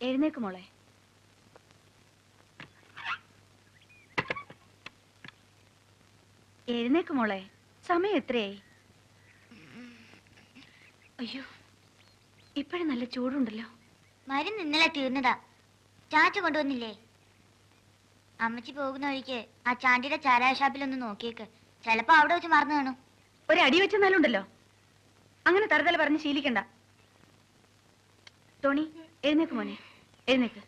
എഴുന്നേക്ക് മോളെ. എഴുന്നേക്ക് മോളെ. സമയം എത്രയായി? അയ്യോ ഇപ്പോഴും നല്ല ചൂടുണ്ടല്ലോ. മരുന്ന് ഇന്നലെ തീർന്നതാ. ചാച്ച കൊണ്ടുവന്നില്ലേ? അമ്മച്ചി പോകുന്ന വഴിക്ക് ആ ചാണ്ടിയുടെ ചാരായ ഷാപ്പിലൊന്ന് നോക്കിയേക്ക്. ചിലപ്പോ അവിടെ വെച്ച് മറന്നു കാണും. ഒരു അടി വെച്ചെന്നാലുണ്ടല്ലോ അങ്ങനെ തരതല പറഞ്ഞ് ശീലിക്കണ്ട. ടോണി എഴുന്നേക്ക് മോനെ. എഴുന്നേക്ക്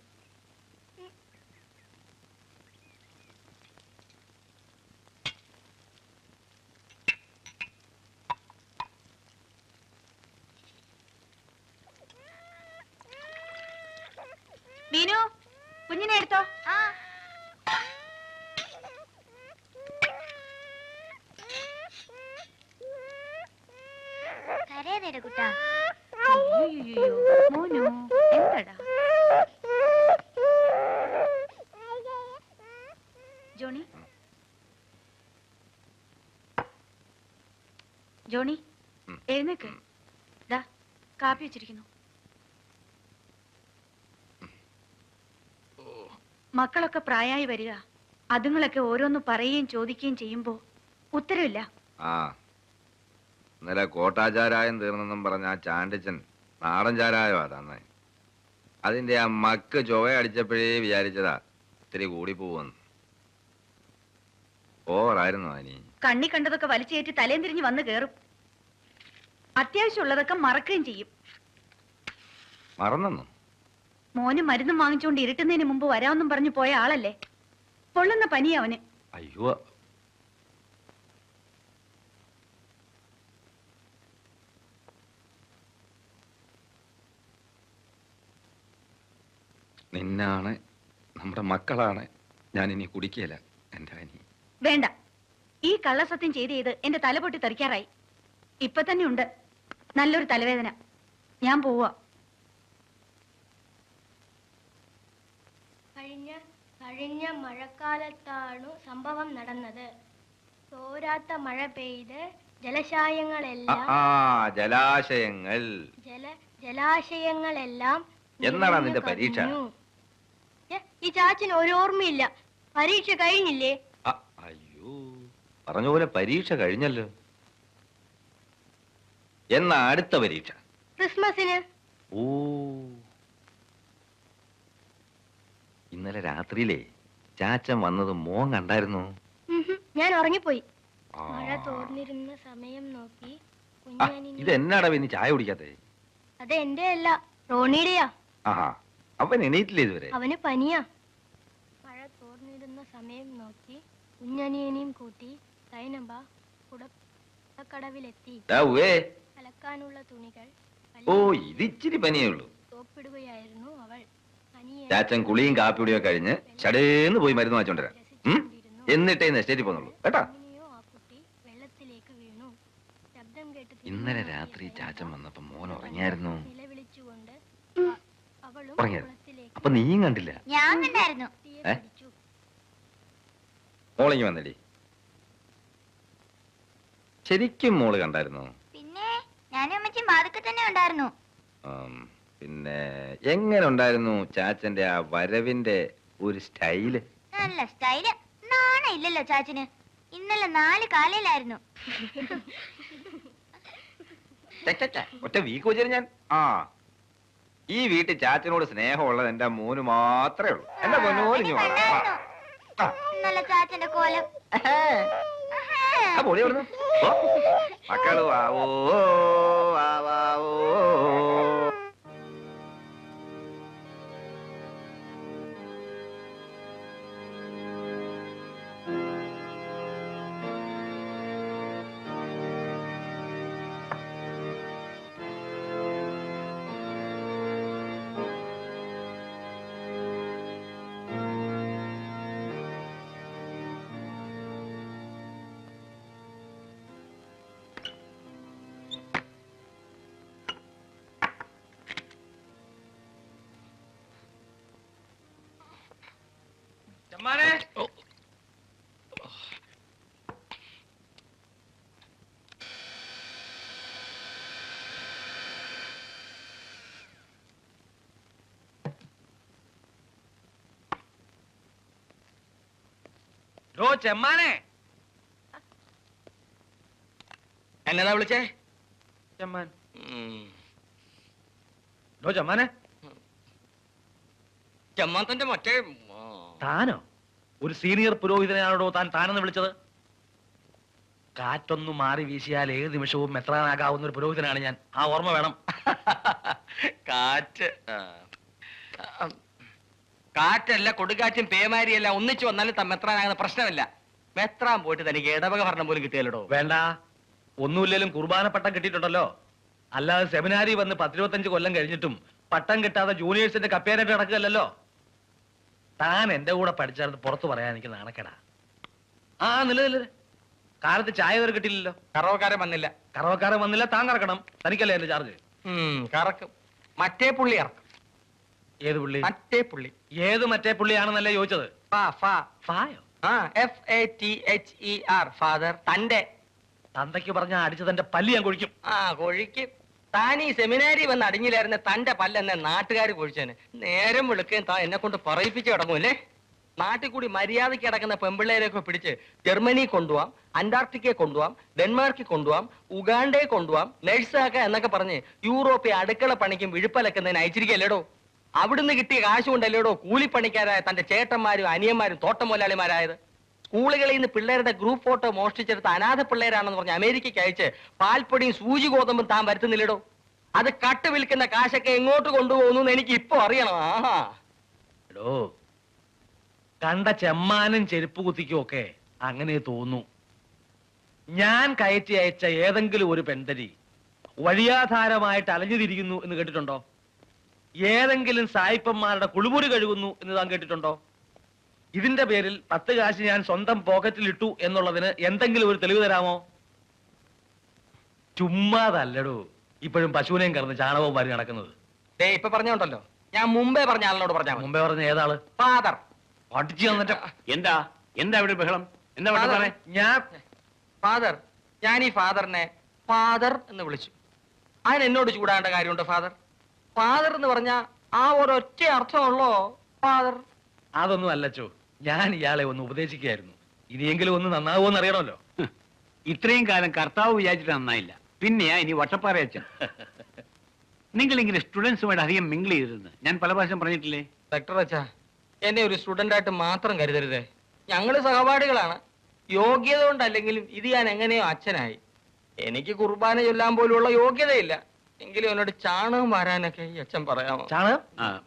മീനു കുഞ്ഞിനെ എടുത്തോ. ആ. കരയാതേടെ കുട്ടാ. മോനു എന്താടാ ജോണി ജോണി. എഴുന്നേക്ക്. ദാ കാപ്പി വെച്ചിരിക്കുന്നു. മക്കളൊക്കെ പ്രായമായി വരിക. അതുങ്ങളൊക്കെ ഓരോന്ന് പറയുകയും ചോദിക്കുകയും ചെയ്യുമ്പോ ഉത്തരവില്ല. ആ. ഇന്നലെ കോട്ടാചാരായം തീർന്നെന്നും പറഞ്ഞ ആ ചാണ്ടിച്ചൻ നാടൻ ചാരായോ തന്നെ. അതിന്റെ ആ മക്ക് ചൊവ അടിച്ചപ്പോഴേ വിചാരിച്ചതാ ഇത്തിരി കൂടി പോവെന്ന് ഓവറായിരുന്നു അനി കണ്ണി കണ്ടതൊക്കെ വലിച്ചേറ്റി തലേം തിരിഞ്ഞ് വന്ന് കേറും. അത്യാവശ്യമുള്ളതൊക്കെ മറക്കുകയും ചെയ്യും. മറന്നു മോന് മരുന്നും വാങ്ങിച്ചുകൊണ്ട് ഇരുട്ടുന്നതിന് മുമ്പ് വരാമെന്നും പറഞ്ഞു പോയ ആളല്ലേ? പൊള്ളുന്ന പനി അവന്. അയ്യോ. നിന്നാണ് നമ്മുടെ മക്കളാണ് ഞാൻ ഇനി കുടിക്കല എന്റെ അനി വേണ്ട. ഈ കള്ളസത്യം ചെയ്ത് ചെയ്ത് എന്റെ തല പൊട്ടി തെറിക്കാറായി. ഇപ്പൊ തന്നെ ഉണ്ട്. നല്ലൊരു തലവേദന. ഞാൻ പോവാ. കഴിഞ്ഞ കഴിഞ്ഞ മഴക്കാലത്താണ് സംഭവം നടന്നത്. തോരാത്ത മഴ പെയ്ത് ആ, ജലശായങ്ങളെല്ലാം ആ ജലാശയങ്ങൾ. ജല ജലാശയങ്ങളെല്ലാം എന്നാടാ നിറഞ്ഞു നിന്റെ പരീക്ഷ? കവിഞ്ഞു. ഏ, ഈ ചാച്ചിന് ഒരു ഓർമ്മയില്ല. പരീക്ഷ കഴിഞ്ഞില്ലേ? പറഞ്ഞ പോലെ പരീക്ഷ കഴിഞ്ഞല്ലോ. എന്നാ അടുത്ത പരീക്ഷ? ക്രിസ്മസിന്. ഓ. ഇന്നലെ രാത്രിയിലേ ചാച്ചൻ വന്നത് മോൻ കണ്ടായിരുന്നു. ഞാൻ ഉറങ്ങിപ്പോയി. മഴ തോർന്നിരുന്ന സമയം നോക്കി ഇത് എന്നാടാ പിന്നെ ചായ കുടിക്കാത്തെ? അത് എന്റെ അല്ല റോണിയുടെയാ. ആഹാ അവൻ എണീറ്റില്ലേ ഇതുവരെ? അവന് പനിയാ. മഴ തോർന്നിരുന്ന സമയം നോക്കി കുഞ്ഞനിയനെയും കൂട്ടി കുടക്കടവിലെത്തി. അലക്കാനുള്ള തുണികൾ ഓ ഇത് ഇച്ചിരി പനിയേ ഉള്ളൂ അവൾ ചാച്ചൻ കുളിയും കാപ്പിയുടെയോ കഴിഞ്ഞ് ചടേന്ന് പോയി മരുന്ന് വാങ്ങിച്ചോണ്ടരാം. എന്നിട്ടേ എസ്റ്റേറ്റിൽ പോന്നുള്ളൂ കേട്ടാ? ആ കുട്ടി വെള്ളത്തിലേക്ക് വീണു. ശബ്ദം കേട്ട് ഇന്നലെ രാത്രി ചാച്ചൻ വന്നപ്പോ മോൻ ഉറങ്ങിയായിരുന്നു. അപ്പൊ നീയും കണ്ടില്ല? ഞാൻ കണ്ടായിരുന്നു? മോളിങ്ങി വന്നടി. ശരിക്കും മോൾ കണ്ടായിരുന്നു? പിന്നെ ഞാനും അമ്മച്ചിയും വാതുക്കെ തന്നെ ഉണ്ടായിരുന്നു. പിന്നെ എങ്ങനെ ഉണ്ടായിരുന്നു ചാച്ചന്റെ ആ വരവിന്റെ ഒരു സ്റ്റൈൽ? നല്ല സ്റ്റൈൽ. നാണ ഇല്ലല്ലോ ചാച്ചന്. ഇന്നലെ നാല് കാലയിലായിരുന്നു. ഒറ്റ വീക്ക് വെച്ചു ഞാൻ. ആ ഈ വീട്ടിൽ ചാച്ചനോട് സ്നേഹമുള്ളത് എന്റെ മോന് മാത്രമേ ഉള്ളൂ. എന്റെ മോനോ നല്ല ഇന്നലെ ചാച്ചന്റെ കോലം. മക്കൾ വാവോ വാവോ. ഡോ ചെമ്മാനെ. എന്നതാ വിളിച്ചേ? ചെമ്മാൻ. ഡോ ചെമ്മാനെ. ചെമ്മാൻ തന്റെ മറ്റേ താനോ? ഒരു സീനിയർ പുരോഹിതനാണോ താൻ താനെന്ന് വിളിച്ചത്? കാറ്റൊന്ന് മാറി വീശിയാൽ ഏത് നിമിഷവും മെത്രാനാകാവുന്ന ഒരു പുരോഹിതനാണ് ഞാൻ. ആ ഓർമ്മ വേണം. കാറ്റ്. കാറ്റല്ല കൊടുങ്കാറ്റും പേമാരിയല്ല ഒന്നിച്ചു വന്നാലും മെത്രാനാകുന്ന പ്രശ്നമില്ല. മെത്രാൻ പോയിട്ട് തനിക്ക് ഇടവക ഭരണം പോലും കിട്ടിയല്ലോ വേണ്ട. ഒന്നുമില്ലേലും കുർബാന പട്ടം കിട്ടിയിട്ടുണ്ടല്ലോ. അല്ലാതെ സെമിനാരി വന്ന് പത്തിരുപത്തഞ്ച് കൊല്ലം കഴിഞ്ഞിട്ടും പട്ടം കിട്ടാതെ ജൂനിയേഴ്സിന്റെ കപ്പേനായിട്ട് നടക്കുകയല്ലോ താൻ എന്റെ കൂടെ പഠിച്ചത് പുറത്തു പറയാൻ എനിക്ക് നാണക്കേടാ. ആ നില നില കാലത്ത് ചായ വരെ കിട്ടില്ലല്ലോ കറവക്കാരൻ വന്നില്ല. കറവക്കാരൻ വന്നില്ല താൻ കറക്കണം. തനിക്കല്ലേ എന്റെ ചാർജ് കറക്കും. മറ്റേ പുള്ളി ഇറക്കും. ഏത് പുള്ളി? മറ്റേ പുള്ളി. ഏത് മറ്റേ പുള്ളിയാണെന്നല്ലേ ചോദിച്ചത്? ഫാദർ തന്റെ തന്തയ്ക്ക് പറഞ്ഞ അടിച്ച് തന്റെ പല്ലി ഞാൻ കൊഴിക്കും. ആ കൊഴിക്ക്. താൻ ഈ സെമിനാരി വന്ന് അടിഞ്ഞില്ലായിരുന്ന തന്റെ പല്ലെന്നെ നാട്ടുകാർ കൊഴിച്ചേന് നേരം വിളിക്കുകയും താൻ എന്നെ കൊണ്ട് പറയിപ്പിച്ച് കിടങ്ങൂല്ലേ നാട്ടിൽ കൂടി മര്യാദയ്ക്ക് കിടക്കുന്ന പെമ്പിള്ളേരെയൊക്കെ പിടിച്ച് ജർമ്മനി കൊണ്ടുപോവാം അന്റാർട്ടിക്കയെ കൊണ്ടുപോവാം ഡെൻമാർക്കിൽ കൊണ്ടുപോവാം ഉഗാണ്ടയെ കൊണ്ടുപോവാം നഴ്സാക്ക എന്നൊക്കെ പറഞ്ഞ് യൂറോപ്പിൽ അടുക്കള പണിക്കും വിഴുപ്പലക്കുന്നതിന് അയച്ചിരിക്കല്ലേടോ അവിടുന്ന് കിട്ടിയ കാശുകൊണ്ടല്ലേടോ കൂലിപ്പണിക്കാരായ തന്റെ ചേട്ടന്മാരും അനിയന്മാരും തോട്ടം മുതലാളിമാരായത് സ്കൂളുകളിൽ നിന്ന് പിള്ളേരുടെ ഗ്രൂപ്പ് ഫോട്ടോ മോഷ്ടിച്ചെടുത്ത അനാഥ പിള്ളേരാണെന്ന് പറഞ്ഞ് അമേരിക്കയ്ക്ക് അയച്ച് പാൽപ്പൊടിയും സൂചി ഗോതമ്പും താൻ വരുത്തുന്നില്ലടോ? അത് കട്ട് വിൽക്കുന്ന കാശൊക്കെ എങ്ങോട്ട് കൊണ്ടുപോകുന്നു എന്ന് എനിക്ക് ഇപ്പൊ അറിയണം. ആഹാ. എടോ കണ്ട ചെമ്മാനും ചെരുപ്പ് കുത്തിക്കും ഒക്കെ അങ്ങനെ തോന്നു. ഞാൻ കയറ്റി അയച്ച ഏതെങ്കിലും ഒരു പെൺതരി വഴിയാധാരമായിട്ട് അലഞ്ഞുതിരിക്കുന്നു എന്ന് കേട്ടിട്ടുണ്ടോ? ഏതെങ്കിലും സായിപ്പന്മാരുടെ കുളിമുറി കഴുകുന്നു എന്ന് താൻ കേട്ടിട്ടുണ്ടോ? ഇതിന്റെ പേരിൽ പത്ത് കാശ് ഞാൻ സ്വന്തം പോക്കറ്റിൽ ഇട്ടു എന്നുള്ളതിന് എന്തെങ്കിലും ഒരു തെളിവ് തരാമോ? ചുമ്മാതല്ലടോ. ഇപ്പോഴും പശുവിനെയും കറന്ന് ചാണകവും വാരി നടക്കുന്നത്. ദേ ഇപ്പൊ പറഞ്ഞോണ്ടല്ലോ. ഞാൻ മുമ്പേ പറഞ്ഞ ആളിനോട് പറഞ്ഞാ മതി. മുമ്പേ പറഞ്ഞ ഏതാൾ? ഫാദർ പഠിച്ചു തന്നിട്ട് എന്താ? എന്താ ഇവിടെ ബഹളം? എന്താ ഞാൻ ഫാദർ ഞാൻ ഈ ഫാദറിനെ ഫാദർ എന്ന് വിളിച്ചു. അതിന് എന്നോട് ചൂടാണ്ട കാര്യമുണ്ട് ഫാദർ ഫാദർ എന്ന് പറഞ്ഞ ആ ഒരൊറ്റ അർത്ഥമുള്ളോ ഫാദർ അതൊന്നും അല്ലച്ചോ ഞാൻ ഇയാളെ ഒന്ന് ഉപദേശിക്കുകയായിരുന്നു. ഇനിയെങ്കിലും ഒന്ന് നന്നാവുമെന്ന് അറിയണമല്ലോ ഇത്രയും കാലം കർത്താവ് വിചാരിച്ചിട്ട് നന്നായില്ല. പിന്നെയാ ഇനി വട്ടപ്പാറ അച്ഛൻ. നിങ്ങൾ ഇങ്ങനെ സ്റ്റുഡൻസുമായിട്ട് അധികം മിങ്കിൾ ചെയ്തിരുന്നു ഞാൻ പല പ്രാവശ്യം പറഞ്ഞിട്ടില്ലേ? ഡോക്ടർ അച്ഛാ എന്നെ ഒരു സ്റ്റുഡന്റ് ആയിട്ട് മാത്രം കരുതരുതേ. ഞങ്ങൾ സഹപാഠികളാണ്. യോഗ്യത കൊണ്ടല്ലെങ്കിലും ഇത് ഞാൻ എങ്ങനെയോ അച്ഛനായി. എനിക്ക് കുർബാന ചൊല്ലാൻ പോലുള്ള യോഗ്യതയില്ല. എങ്കിലും എന്നോട് ചാണകം വരാനൊക്കെ ഈ അച്ഛൻ പറയാമോ? ചാണകം?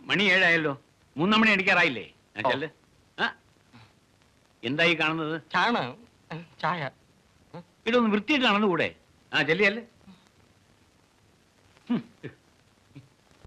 മണി ഏഴായല്ലോ. മൂന്നാം മണി അടിക്കാറായില്ലേ ചെല്ല്. എന്തായി കാണുന്നത്? ചാണകം ചായ. ഇതൊന്ന് വൃത്തിയായിട്ട് കാണുന്നു കൂടെ. ആ ചെല്ലിയല്ലേ